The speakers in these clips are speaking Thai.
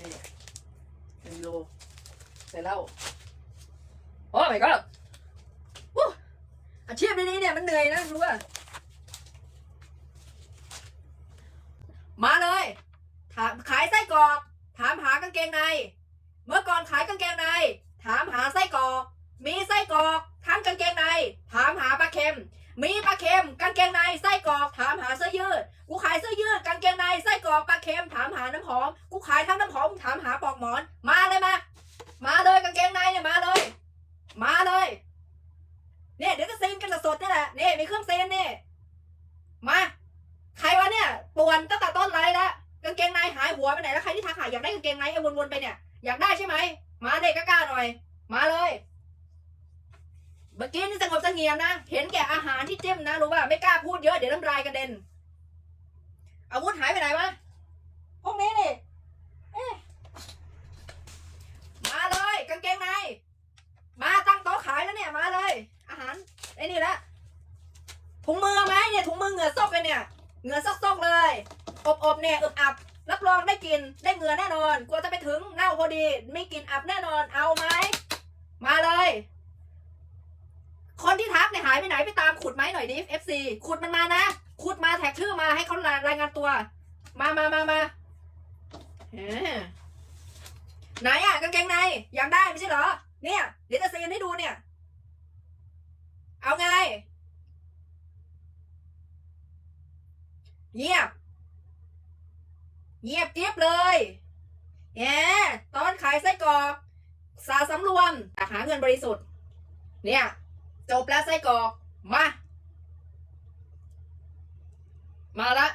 นี่หนึ่งโลเสร็จแล้วโอ้ my god วู้อาชีพนี้เนี่ยมันเหนื่อยนะรู้ป่ะมาเลยถามขายไส้กรอก ถามหากางเกงใน เมื่อก่อนขายกางเกงใน ถามหาไส้กรอก มีไส้กรอกทั้งกางเกงใน ถามหาปลาเค็ม มีปลาเค็ม กางเกงในไส้กรอก ถามหาเสื้อยืด กูขายเสื้อยืดกางเกงในไส้กรอกปลาเค็มถามหาน้ำหอม กูขายทั้งน้ำหอมถามหาปลอกหมอน มาเลยมา มาเลยกางเกงในเนี่ยมาเลย มาเลย เนี่ยเดี๋ยวจะซีนกันสดๆนี่แหละนี่มีเครื่องซีนนี่ มา ใครวะเนี่ยป่วนตั้งแต่ต้นไลฟ์แล้วกางเกงในหายหัวไปไหนแล้วใครที่ทักหาอยากได้กางเกงในไอ้วนๆไปเนี่ยอยากได้ใช่ไหมมาเด็กกล้าๆหน่อย มาเลยเมื่อกี้นี่สงบเสงี่ยมนะ เห็นแก่อาหารที่เจ้มนะรู้ป่ะไม่กล้าพูดเยอะเดี๋ยวน้ำลายกระเด็น อาวุธหายไปไหนวะพวกนี้นี่มาเลยกางเกงในมาตั้งโต๊ะขายแล้วเนี่ยมาเลย อาหารไอ้นี่ละถุงมือไหมเนี่ยถุงมือเหงื่อซกเลยเนี่ยเหงื่อซกๆเลย อบๆเนี่ยอึบอับรับรองได้กินได้เหงื่อแน่นอน กลัวจะไปถึงเน่าพอดี ไม่กินอับแน่นอน เอาไหมมาเลย คนที่ทักเนี่ยหายไปไหนไปตามขุดไหมหน่อยดิ FC ขุดมันมานะ ขุดมาแท็กชื่อมาให้เขารายงานตัว มามามามาเอ๊ะไหนอะกางเกงในอยากได้ไม่ใช่เหรอ เนี่ย เดี๋ยวจะเซ็นให้ดูเนี่ย เอาไงเงียบเงียบเกียบเลยแหมตอนขายไส้กรอก สาสำรวมหาเงินบริสุทธิ์ เนี่ย จบแล้วไส้กรอก มา มาละ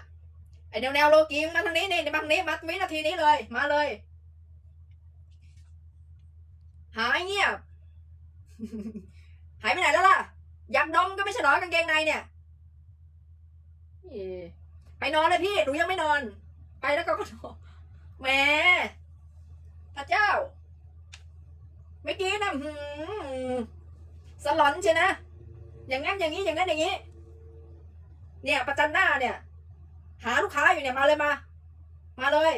ไอแนวแนวโลกีมาทางนี้นี่มาทางนี้มาวินาทีนี้เลย มาเลย หายเงียบ หายไปไหนแล้วล่ะ อยากดมก็ไม่ใช่เหรอกางเกงในเนี่ยเอ๊ะไปนอนเลยพี่หนูยังไม่นอน ไปแล้วก็ก็นอนแหมพระเจ้า เมื่อกี้นะหืมสลอนใช่นะ อย่างงั้นอย่างนี้อย่างนั้นอย่างนี้ เนี่ยประจันหน้าเนี่ย หาลูกค้าอยู่เนี่ยมาเลยมา มาเลย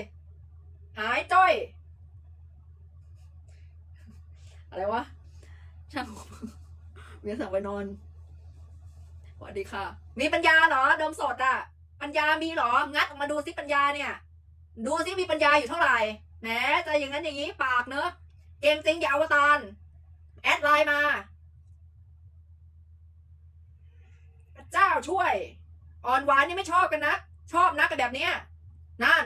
หายจ้อย อะไรวะ ช่างเมียสั่งไปนอนสวัสดีค่ะ มีปัญญาเหรอดมสดอะปัญญามีเหรอ งัดออกมาดูซิปัญญาเนี่ย ดูซิมีปัญญาอยู่เท่าไหร่แหมจะอย่างนั้นอย่างนี้ปากเนอะเกมจริงอย่าอวตารแอดไลน์มาพระเจ้าช่วย อ่อนหวานนี่ไม่ชอบกันนะ ชอบนักกันแบบเนี้ยนั่น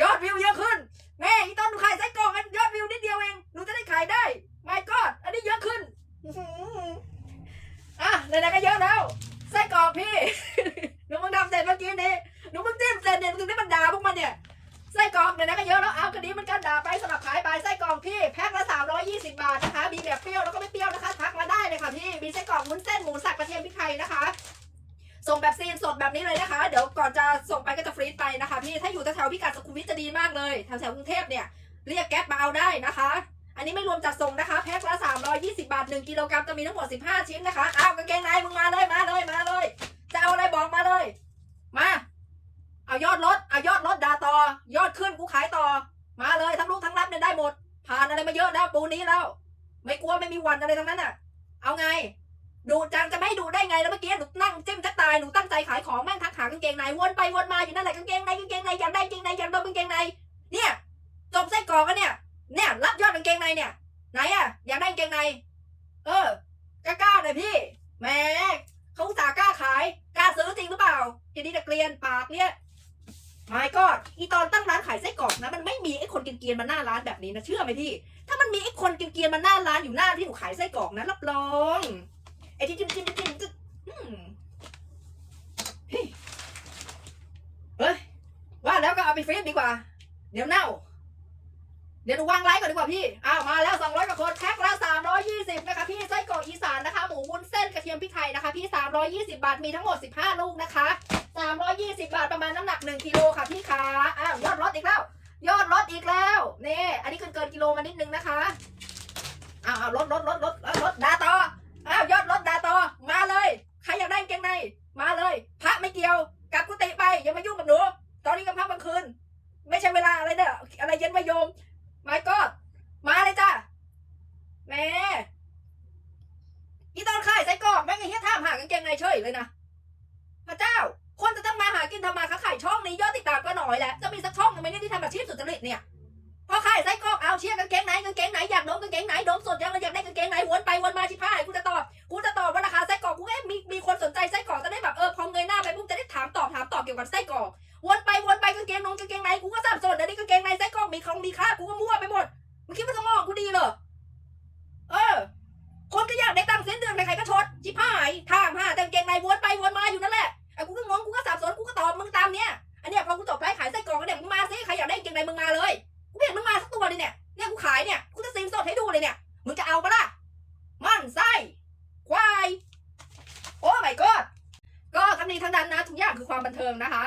ยอดวิวเยอะขึ้น แม่อีต้นหนูขายไส้กรอกมันยอดวิวนิดเดียวเองหนูจะได้ขายได้ไม่ก็อันนี้เยอะขึ้นอะไหนๆก็เยอะแล้วไส้กรอกพี่หนูเพิ่งทำเสร็จเมื่อกี้นี้หนูเพิ่งจิ้มเสร็จเนี่ยถึงได้บรรดาพวกมันเนี่ยไส้กรอกไหนๆก็เยอะแล้วเอากระดิ่งมันกันด่าไปสำหรับขายบไส้กรอกพี่แพ็คละ320 บาทนะคะมีแบบเปรี้ยวแล้วก็ไม่เปรี้ยวนะคะทักมาได้เลยค่ะพี่มีไส้กรอกวุ้นเส้นหมูสับกระเทียมพริกไทยนะคะ ส่งแบบซีนสดแบบนี้เลย นี่ถ้าอยู่แถวๆพิกัดสุขุมวิทจะดีมากเลยแถวๆกรุงเทพเนี่ยเรียกแก๊ปมาเอาได้นะคะ อันนี้ไม่รวมจัดส่งนะคะ แพ็คละ 320 บาท 1 กิโลกรัมจะมีทั้งหมด 15 ชิ้นนะคะอ้าวกางเกงในมึงมาเลยมาเลยมาเลย จะเอาอะไรบอกมาเลย มา เอายอดลดเอายอดลดดาต่อ ยอดขึ้นกูขายต่อ มาเลยทั้งลูกทั้งรับเนี่ยได้หมด ผ่านอะไรมาเยอะแล้วปูนี้แล้ว ไม่กลัวไม่มีหวันอะไรทั้งนั้นอะ เอาไง ดูจังจะไม่ให้ดูได้ไงแล้วเมื่อกี้หนูนั่งจิ้มจะ ตายหนูตั้งใจขายของแม่งทักหากางเกงในวนไปวนมาอยู่นั่นแหละกางเกงในกางเกงในอยากได้กางเกงในอยากได้กางเกงในเนี่ยจบไส้กรอกกันเนี่ยเนี่ยรับยอดกางเกงในเนี่ย ไหนอะอยากได้กางเกงใน เออกล้าๆหน่อยพี่แหมเขาอุตส่าห์กล้าขายกล้าซื้อจริงหรือเปล่าทีนี้ตะเกลียนปากเนี่ยไม่ก็อีตอนตั้งร้านขายไส้กรอกนะมันไม่มีไอ้คนเกรียนมาหน้าร้านแบบนี้นะเชื่อไหมพี่ ถ้ามันมีไอ้คนเกรียนมาหน้าร้านอยู่หน้าที่หนูขายไส้กรอกนะรับรองไอ้ที่จิ้มจิ้มจิ้มจิ้มเฮ้ยเฮ้ยว่าแล้วก็ เอาไปฟซดีกว่า เดี๋ยวเน่า เดี๋ยวหนูวางไลค์ก่อนดีกว่าพี่ อ้าวมาแล้ว 200กว่าคนแพ็คละ320 นะคะพี่ ไส้กรอกอีสานนะคะ หมูวุ้นเส้นกระเทียมพริกไทยนะคะ พี่ 320 บาท มีทั้งหมด 15 ลูกนะคะ 320 บาทประมาณน้ำหนัก 1กิโลค่ะพี่คะอ้าวยอดลดอีกแล้ว ยอดลดอีกแล้วนี่อันนี้เกินเกินกิโลมานิดนึงนะคะอ้าวลดลดลดลดลดลดดาต่ออ้าวยอดลดดาต่อมาเลย ใครอยากได้กางเกงใน มาเลย พระไม่เกี่ยวกลับกุฏิไปอย่ามายุ่งกับหนู ตอนนี้กำพักกลางคืน ไม่ใช่เวลาอะไรเนี่ยอะไรเย็นวายโยม เฉยเลยนะพระเจ้า คนจะต้องมาหากินทำมาค้าขายช่องนี้ยอดติดตามก็น้อยแหละจะมีสักช่องหนึงไหมเนี่ยที่ทำอาชีพสุจริตเนี่ยพอขายไส้กรอกเอาเชียร์กางเกงไหนกางเกงไหนอยากดมกางเกงไหนดมสดยังอยากได้กางเกงไหนวนไปวนมาชิพายกูจะตอบกูจะตอบว่าราคาไส้กรอกกูเอ๊ะมีมีคนสนใจไส้กรอกจะได้แบบเออพอเงยหน้าไปปุ๊บจะได้ถามตอบถามตอบเกี่ยวกับไส้กรอกวนไปวนไปกางเกงนงกางเกงในกูก็สับสนเดี๋ยวนี้กางเกงในไส้กรอกมีของมีค่ากูก็มั่วไปหมดมึงคิดว่าสมองกูดีเหรอเออ คนก็อยากได้ตังค์เส้นเดือนใครๆก็ชดชิพายถา อยู่นั่นแหละไอ้กูก็งงกูก็สับสนกูก็ตอบมึงตามเนี้ยอันเนี้ยพอกูจบไลฟ์ขายไส้กรอกแล้วเนี่ยมึงมาสิใครอยากได้กางเกงในมึงมาเลยกูเห็นมึงมาสักตัวเลยเนี่ยเนี่ยกูขายเนี่ยกูจะซีนสดให้ดูเลยเนี่ยมึงจะเอาปะล่ะมันไส้ควายโอ้ my god ก็ทั้งนี้ทั้งนั้นนะทุกอย่างคือความบันเทิงนะคะ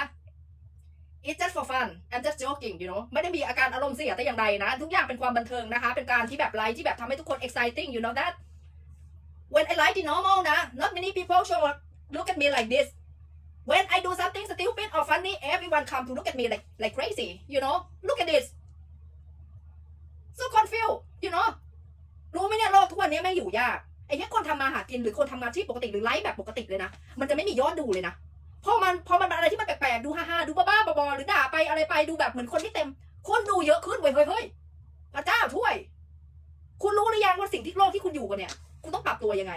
it's just for fun I'm just joking you know ไม่ได้มีอาการอารมณ์เสียแต่อย่างใดนะ ทุกอย่างเป็นความบันเทิงนะคะ เป็นการที่แบบไลฟ์ที่แบบทำให้ทุกคน exciting you know that when I like the normal นะ at me like this when I do something stupid or funny everyone come to look at me like like crazy you know look at this so confused you know รู้ไหมเนี่ยโลกทุกวันนี้แม่งอยู่ยากไอ้เนี่ยคนทำมาหากินหรือคนทำงานที่ปกติหรือไลฟ์แบบปกติเลยนะ มันจะไม่มียอดดูเลยนะพอมันพอมันอะไรที่มันแปลกๆดูฮ่าๆดูบ้าๆบอๆหรือด่าไปอะไรไปดูแบบเหมือนคนที่เต็ม คนดูเยอะขึ้นเว้ยเฮ้ยเฮ้ยพระเจ้าช่วย คุณรู้หรือยังว่าสิ่งที่โลกที่คุณอยู่กันเนี่ย คุณต้องปรับตัวยังไง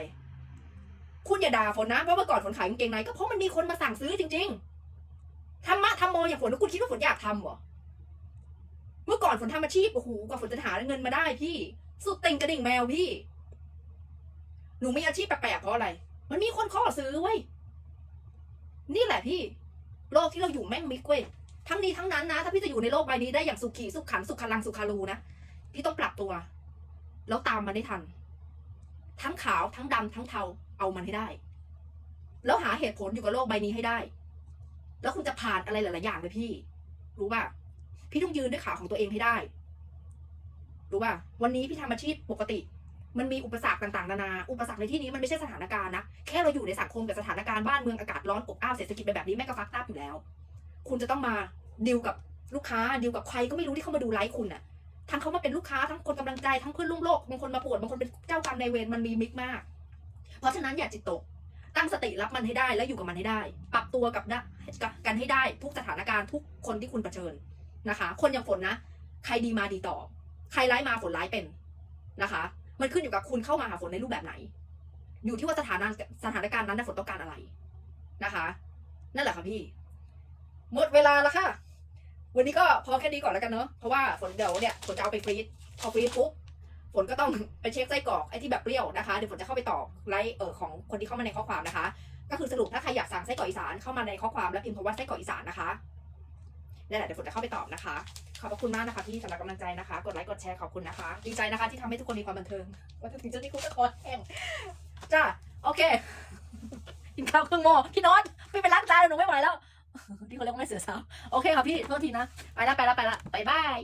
คุณอย่าด่าฝนนะเพราะเมื่อก่อนฝนขายกางเกงในก็เพราะมันมีคนมาสั่งซื้อจริงๆธรรมะธรรมโมอย่างฝนแล้วคุณคิดว่าฝนอยากทำเหรอเมื่อก่อนฝนทำอาชีพโอ้โหกว่าฝนจะหาเงินมาได้พี่ สุดติงกระดิ่งแมวพี่ หนูมีอาชีพแปลกๆเพราะอะไร มันมีคนขอซื้อเว้ยนี่แหละพี่ โลกที่เราอยู่แม่งมิกเว้ยทั้งนี้ทั้งนั้นนะ ถ้าพี่จะอยู่ในโลกใบนี้ได้อย่างสุขีสุขขันสุขลังสุขารูนะพี่ต้องปรับตัว แล้วตามมันให้ทัน ทั้งขาวทั้งดำทั้งเทา เอามันให้ได้ แล้วหาเหตุผลอยู่กับโลกใบนี้ให้ได้ แล้วคุณจะผ่านอะไรหลาย ๆ อย่างเลยพี่ รู้ป่ะ พี่ต้องยืนด้วยขาของตัวเองให้ได้ รู้ป่ะ วันนี้พี่ทำอาชีพปกติ มันมีอุปสรรคต่าง ๆ นานา อุปสรรคในที่นี้มันไม่ใช่สถานการณ์นะ แค่เราอยู่ในสังคมกับสถานการณ์บ้านเมืองอากาศร้อนอบอ้าวเศรษฐกิจเป็นแบบนี้แม่ก็ฟักตับอยู่แล้ว คุณจะต้องมาดิวกับลูกค้าดิวกับใครก็ไม่รู้ที่เข้ามาดูไลฟ์คุณน่ะทั้งเขามาเป็นลูกค้าทั้งคนกำลังใจทั้งเพื่อนร่วมโลกบางคนมาปวดบางคนเป็นเจ้ากรรมนายเวรมันมีมิกมาก เพราะฉะนั้นอย่าจิตตก ตั้งสติรับมันให้ได้แล้วอยู่กับมันให้ได้ ปรับตัวกับนะกับกันให้ได้ทุกสถานการณ์ทุกคนที่คุณเผชิญนะคะ คนอย่างฝนนะ ใครดีมาดีต่อ ใครร้ายมาฝนร้ายเป็นนะคะ มันขึ้นอยู่กับคุณเข้ามาหาฝนในรูปแบบไหน อยู่ที่ว่าสถานะสถานการณ์นั้นฝนต้องการอะไรนะคะ นั่นแหละค่ะพี่ หมดเวลาแล้วค่ะ วันนี้ก็พอแค่นี้ก่อนแล้วกันเนอะเพราะว่าฝนเดี๋ยวเนี่ยฝนจะเอาไปฟรีซพอฟรีซปุ๊บ ฝนก็ต้องไปเช็คไส้กรอกไอ้ที่แบบเปรี้ยวนะคะเดี๋ยวฝนจะเข้าไปตอบไลฟ์เออของคนที่เข้ามาในข้อความนะคะ ก็คือสรุปถ้าใครอยากสั่งไส้กรอกอีสานเข้ามาในข้อความแล้วพิมพ์คำว่าไส้กรอกอีสานนะคะนั่นแหละเดี๋ยวฝนจะเข้าไปตอบนะคะ ขอบพระคุณมากนะคะพี่สำหรับกำลังใจนะคะ กดไลค์กดแชร์ขอบคุณนะคะ ดีใจนะคะที่ทำให้ทุกคนมีความบันเทิงว่าถึงจะที่คุณจะคอแห้งจ้าโอเคกินข้าวเครื่องโม่พี่นอตพี่ไปล้างจานหนูไม่ไหวแล้วที่เขาเรียกว่าไม่เสือสาวโอเคค่ะพี่โทษทีนะ ไปละไปละไปละบายบาย